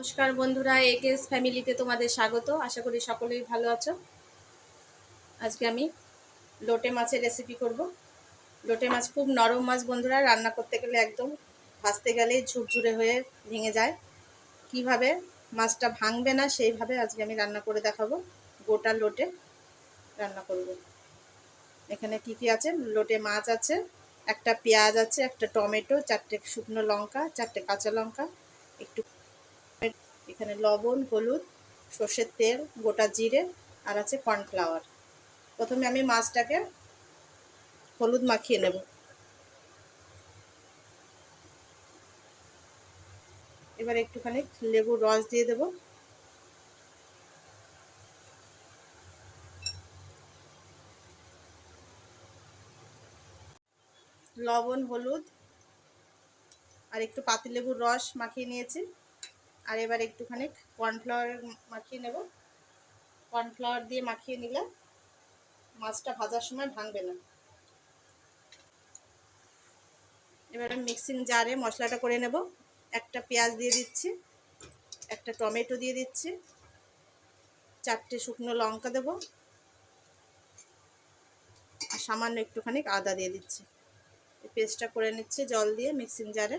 নমস্কার বন্ধুরা একেস ফ্যামিলিতে তোমাদের স্বাগত। আশা করি সকলেই ভালো আছো। আজকে আমি লোটে মাছের রেসিপি করব। লোটে মাছ খুব নরম মাছ বন্ধুরা, রান্না করতে গেলে একদম ভাজতে গেলেই ঝুরঝুরে হয়ে ভেঙে যায়। কীভাবে মাছটা ভাঙবে না, সেইভাবে আজকে আমি রান্না করে দেখাবো। গোটা লোটে রান্না করব। এখানে কি কি আছে? লোটে মাছ আছে, একটা পেঁয়াজ আছে, একটা টমেটো, চারটে শুকনো লঙ্কা, চারটে কাঁচা লঙ্কা, একটু এখানে লবণ, হলুদ, সর্ষের তেল, গোটা জিরে, আর আছে কর্নফ্লাওয়ার। প্রথমে আমি মাছটাকে হলুদ মাখিয়ে নেব। এবার একটুখানি লেবুর রস দিয়ে দেব। লবণ, হলুদ, আর একটু পাতিলেবুর রস মাখিয়ে নিয়েছি। আর এবার একটুখানি কর্নফ্লাওয়ার মাখিয়ে নেব। কর্নফ্লাওয়ার দিয়ে মাখিয়ে নিলে মাছটা ভাজার সময় ভাঙবে না। এবারে মিক্সিং জারে মশলাটা করে নেব। একটা পেঁয়াজ দিয়ে দিচ্ছি, একটা টমেটো দিয়ে দিচ্ছি, চারটে শুকনো লঙ্কা দেব, আর সামান্য একটুখানি আদা দিয়ে দিচ্ছি। পেস্টটা করে নিচ্ছি জল দিয়ে মিক্সিং জারে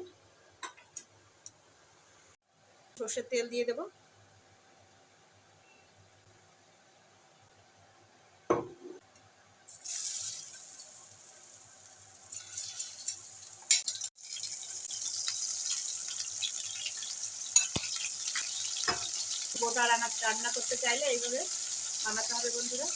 সর্ষের তেল দিয়ে দেব। গোটা রান্না রান্না করতে চাইলে এইভাবে বানাতে হবে বন্ধুরা।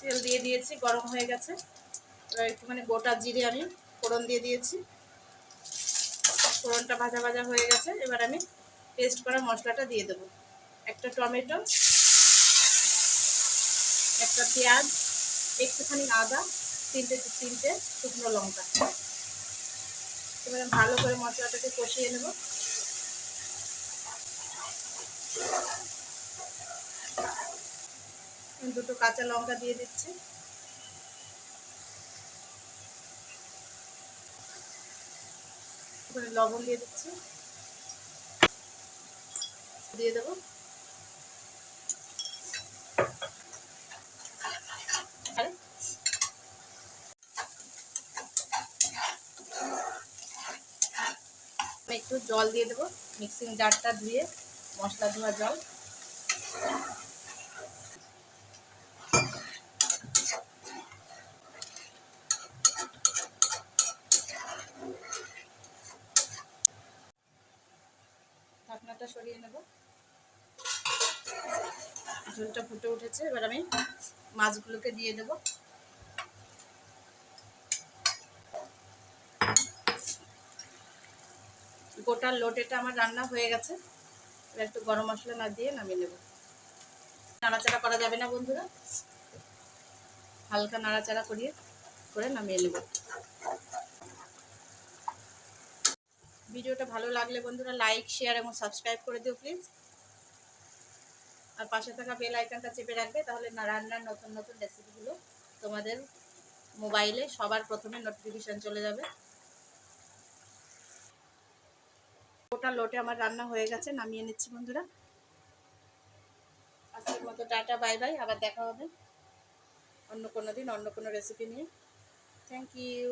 তেল দিয়ে দিয়েছি, গরম হয়ে গেছে। এবার একটুখানি গোটা জিরে আমি ফোড়ন দিয়ে দিয়েছি। ফোড়নটা ভাজা ভাজা হয়ে গেছে, এবার আমি পেস্ট করা মশলাটা দিয়ে দেবো। একটা টমেটো, একটা পেঁয়াজ, একটুখানি আদা, তিনটে তিনটে শুকনো লঙ্কা। এবারে ভালো করে মশলাটাকে কষিয়ে নেব। দুটো কাঁচা লঙ্কা দিয়ে দিচ্ছি। লবণ দিয়ে দিচ্ছি। দিয়ে দেবো। একটু জল দিয়ে দেবো। মিক্সিং জারটা ধুয়ে মশলা ধোয়া জল। ঢাকনাটা সরিয়ে নেব। ঝোলটা ফুটে উঠেছে। এবার আমি মাছগুলোকে দিয়ে দেব। গোটা লোটেটা আমার রান্না হয়ে গেছে। এবার একটু গরম মশলা না দিয়ে নামিয়ে নেব। নাড়াচাড়া করা যাবে না বন্ধুরা। হালকা নাড়াচাড়া করিয়ে, করে নামিয়ে নেব। ভিডিওটা ভালো লাগলে বন্ধুরা লাইক, শেয়ার এবং সাবস্ক্রাইব করে দিও প্লিজ। আর পাশে থাকা বেল আইকনটা চেপে রাখবে, তাহলে রান্নার নতুন নতুন রেসিপিগুলো তোমাদের মোবাইলে সবার প্রথমে নোটিফিকেশান চলে যাবে। ওটা লোটে আমার রান্না হয়ে গেছে, নামিয়ে নিচ্ছি বন্ধুরা। আজকের মতো টাটা, বাই বাই, আবার দেখা হবে অন্য কোনো দিন, অন্য কোনো রেসিপি নিয়ে। Thank you